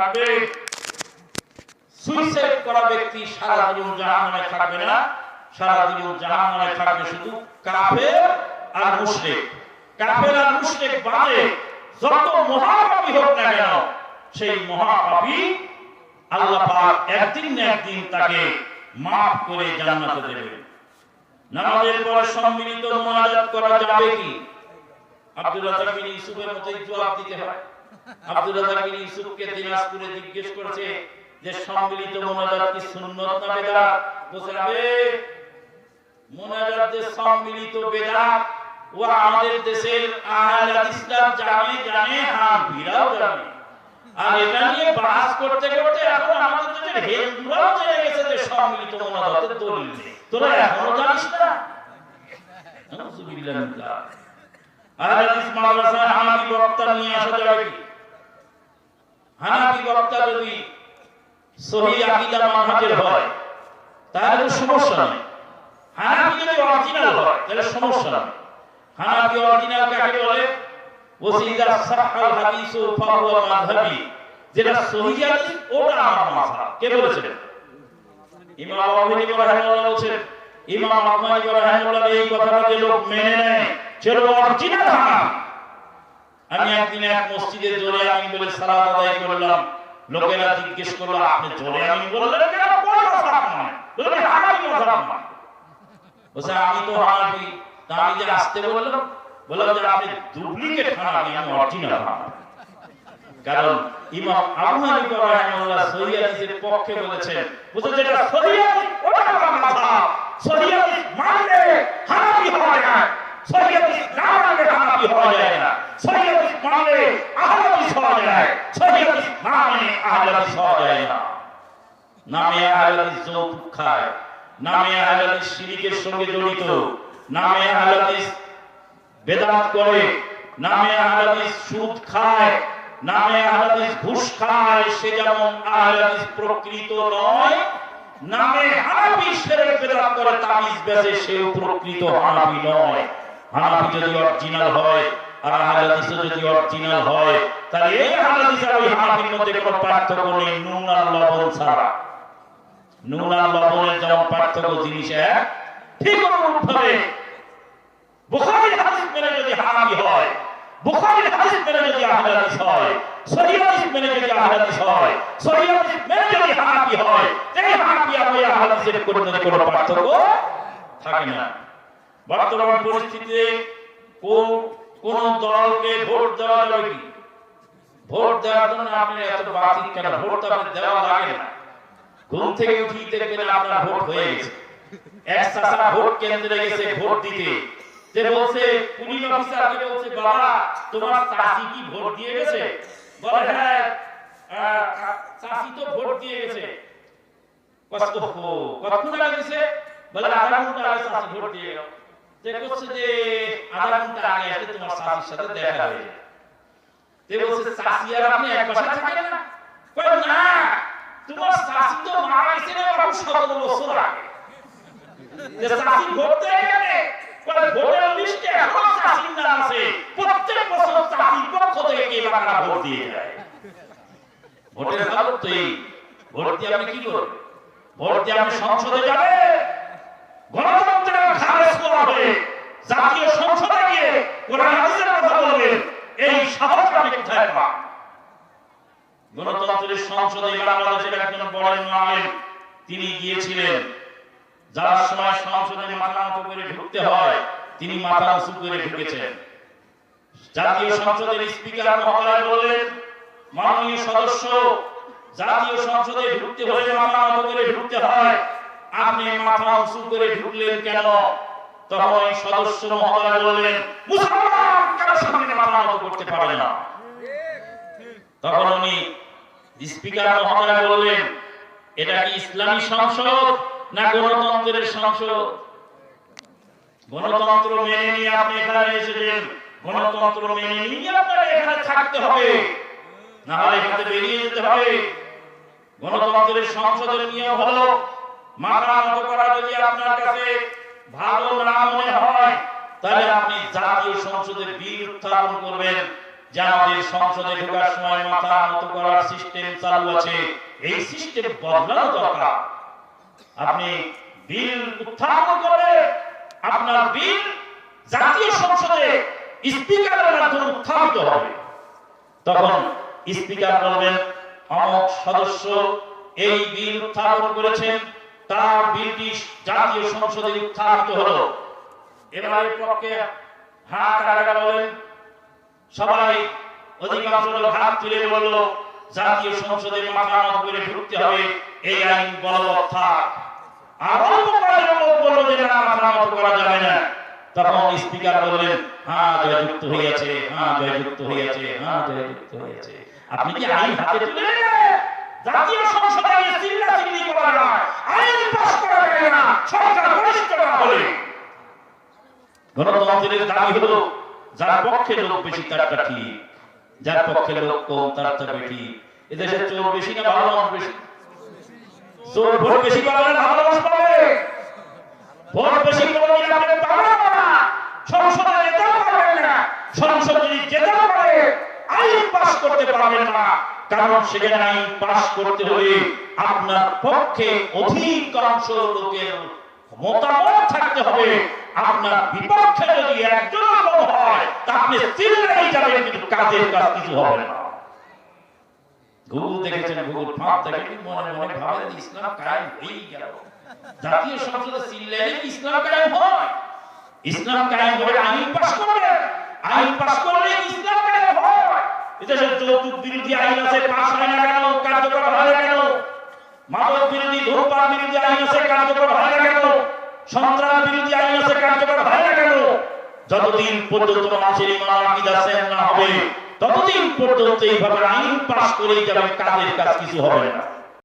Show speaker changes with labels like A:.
A: থাকবে। সুইসাইড করা ব্যক্তি সারা জীবন জাহান্নামে থাকবে না। সারা জীবন জাহান্নামে থাকবে শুধু কাফের আর মুশরিক। কাফের আর মুশরিক বাদে যত মহাপাপী হোক না কেন, সেই মহাপাপী আল্লাহ পাক একদিন না একদিন তাকে করে জান্নাতে দেবে নামাজের পর সম্মিলিত মোনাজাত করা যাবে কি? মতোই জবাব দিতে হয়। আব্দুল রাজাক ইউসুফকে দিনাজপুরে জিজ্ঞেস করেছে যে, সম্মিলিত মোনাজাত কি সুন্নত না বেদাত? বোঝাবে মোনাজাত যে সম্মিলিত বেদাত, ও আমাদের দেশের আহলে হাদিসরা জানে জানে হাফিরাও জানে। আর এটা নিয়ে বাস করতে করতে এখন আমাদের দেশের হিন্দুরাও জেনে গেছে যে সম্মিলিত মোনাজাতের দলিল তোরা এখনও জানিস না? নাউজুবিল্লাহ আহলে হাদিস মাদ্রাসায় হানাফি বক্তা নিয়ে আসা যাবে কি? হানাফি বক্তা যদি সহি আকীদা মানহাজের হয়, তাহলে সমস্যা নেই। হানাফি যদি অরিজিনাল হয়, তাহলে সমস্যা নেই। হানাফি অরিজিনাল কাকে বলে? ওসিদা সাহাল হাদিসু ফাহুয়া মাযহাবি, যেটা সহি হাদিস ওটা আমার মাযহাব। কে বলেছিলেন ইমাম আবু হানিফা রাহিমাহুল্লাহ বলেছেন, ইমাম হানিফা রাহিমাহুল্লাহ এই কথাটা যে লোক মেনে নেয়, সে লোক অরিজিনাল হানাফি। আমি একদিন এক মসজিদে জোরে আমি বলে সালাত আদায় করলাম। লোকেরা জিজ্ঞেস করল, আপনি জোরে আমি বললেন কেন? আমি তো তা আমি যে আসতে বললাম বললাম যে আপনি ডুপ্লিকেট আমি অরিজিনাল কারণ ইমাম আবু হানিফা রাহিমাহুল্লাহ সহিহ হাদিসের পক্ষে বলেছেন, বুঝলেন যেটা সহিহ হাদিস ওটা আমার মাযহাব হাদিস মানলে হওয়া যায়। হাদিস না মানলে হওয়া যায় না। হওয়া হওয়া নামে আহলে হাদিস যৌতুক খায়। নামে আহলে হাদিস সঙ্গে জড়িত। নামে আহলে হাদিস বেদাত করে। নামে আহলাদিস সুদ খায়। নামে আহলাদিস ঘুষ খায়। সে যেমন আহলাদিস প্রকৃত নয়, নামে হানাফি শিরক বেদাত করে, তাবিজ বেচে সেও প্রকৃত হানাফি নয়। হানাফি যদি অরিজিনাল হয় আর আহলাদিস যদি অরিজিনাল হয়, তাহলে এই আহলাদিস আর ওই হানাফির মধ্যে কোনো পার্থক্য নেই, নুন আর লবণ ছাড়া। নুন আর লবণের যেমন পার্থক্য, জিনিস এক, ঠিক অনুরূপভাবে বুখারীর হাদিস মেনে যদি হানাফি হয় বুখারীর হাদিস মেনে যদি হাদিস হয় সহিহ হাদিস মেনে যদি হাদিস হয় সহিহ হাদিস মেনে যদি হানাফি হয় এই হানাফি আর ওই হাদিসের কোনো কোনো পার্থক্য থাকে না। বর্তমান পরিস্থিতিতে কোন কোন দলকে ভোট দেওয়া কি? ভোট দেওয়ার জন্য আপনি এত বাতিল কেন? ভোট আপনার দেওয়া লাগে না। ঘুম থেকে উঠি দেখবেন আপনার ভোট হয়ে গেছে। এক চাষা ভোট কেন্দ্রে গেছে ভোট দিতে। যে বলছে, পুলিশ অফিসারকে বলছে, বাবা, তোমার চাষি কি ভোট দিয়ে গেছে? বলে হ্যাঁ চাষি তো ভোট দিয়ে গেছে। কতক্ষণ আগে গেছে? বলে, আধা ঘণ্টা আগে চাষি ভোট দিয়ে গেল। যে করছে যে আধা ঘণ্টা আগে এসে তোমার চাষির সাথে দেখা হয়ে তে বলছে চাষি আর আপনি এক বাসা থাকেন না? কই না তোমার চাষি তো মারা গেছে রে বাবু সতেরো বছর আগে। যে চাষি ভোট দেয় গেলে ভোটের লিস্টে এখন চাষির নাম আছে। প্রত্যেক বছর চাষির পক্ষ থেকে কে বাংলা ভোট দিয়ে যায়। ভোটের হালত তো এই ভোট দিয়ে আপনি কি করবেন? ভোট দিয়ে আপনি সংসদে যাবে তিনি গিয়েছিলেন। যার সময় সংসদে মাথা নত করে ঢুকতে হয়, তিনি মাথা উঁচু করে ঢুকেছেন। জাতীয় সংসদের স্পিকার মহোদয় বললেন, মাননীয় সদস্য, জাতীয় সংসদে ঢুকতে হলে মাথা নত করে ঢুকতে হয়। আপনি মাথা উঁচু করে ঢুকলেন কেন? তখন সদস্য মহোদয় বললেন, মুসলমান সামনে মাথা করতে পারে না। তখন উনি স্পিকার মহোদয় বললেন, এটা কি ইসলামী সংসদ না গণতন্ত্রের সংসদ? গণতন্ত্র মেনে নিয়ে আপনি এখানে এসেছেন। গণতন্ত্র মেনে নিয়ে আপনাকে এখানে থাকতে হবে। না হলে এখানে বেরিয়ে যেতে হবে। গণতন্ত্রের সংসদের নিয়ম হলো মাথা নত করা যদি আপনার কাছে ভালো না হয়, তাহলে আপনি জাতীয় সংসদে বিল উত্থাপন করবেন। যে আমাদের সংসদে সময় মাথা নত করার সিস্টেম চালু আছে। এই সিস্টেম বদলানো দরকার। আপনি বিল উত্থাপন করে আপনার বিল জাতীয় সংসদে স্পিকারের মাধ্যমে উত্থাপিত হবে। তখন স্পিকার বলবেন, অমক সদস্য এই বিল উত্থাপন করেছেন। তার বিলটি জাতীয় সংসদে উত্থাপিত হলো। এবারে পক্ষে হ্যাঁ কারা বলেন, সবাই অধিকাংশ লোক হাত তুলে বলল, জাতীয় সংসদে মাথা নত করে ঢুকতে হবে, এই আইন বলবৎ থাক। আর অল্প কয়েকজন লোক বলল যে না, মাথা নত করা যাবে না। তখন স্পিকার বললেন হ্যাঁ জয়যুক্ত হইয়াছে হ্যাঁ জয়যুক্ত হইয়াছে হ্যাঁ জয়যুক্ত হইয়াছে। আপনি কি আইন হাতে তুলে? জাতীয় সংসদে আইন চিল্লাচিল্লি করা নয়। আইন পাস করা যায় না। সরকার বলিষ্ঠ না। হলে গণতন্ত্রের দাবি হলো, যার পক্ষে লোক বেশি তারটা ঠিক যার পক্ষে লোক কম তারটা বেশি এদেশে চোর বেশি না ভালো মানুষ বেশি? চোর ভোট বেশি পাবে না, ভালো মানুষ পাবে? ভোট বেশি করলে আপনি পাবেন না। সংসদে যেতেও পারবেন না। সংসদ যদি যেতেও পারে, আইন পাস করতে পারবেন না। কারণ সেখানে আইন পাস করতে হলে আপনার পক্ষে অধিকাংশ লোকের মতামত থাকতে হবে। আপনার বিপক্ষে যদি একজন হয় তা আপনি চিল্লাই যাবেন কিন্তু কাজের কাজ কিছু হবে না। ইসলাম হয়? আইন করবে আইন পাস করলে ইসলাম কায়েম হয়? এদেশে যৌতুক বিরোধী আইন আছে, পাশ হয় না কেন? কার্যকর হয় না কেন? মাদক বিরোধী, ধূমপান বিরোধী আইন আছে, কার্যকর হয় না কেন? সন্ত্রাস বিরোধী আইন আছে, কার্যকর হয় না কেন? যতদিন পর্যন্ত মানুষের ইমান আকিদা সেন না হবে, ততদিন পর্যন্ত এইভাবে আইন পাশ করেই যাবে, কাজের কাজ কিছু হবে না।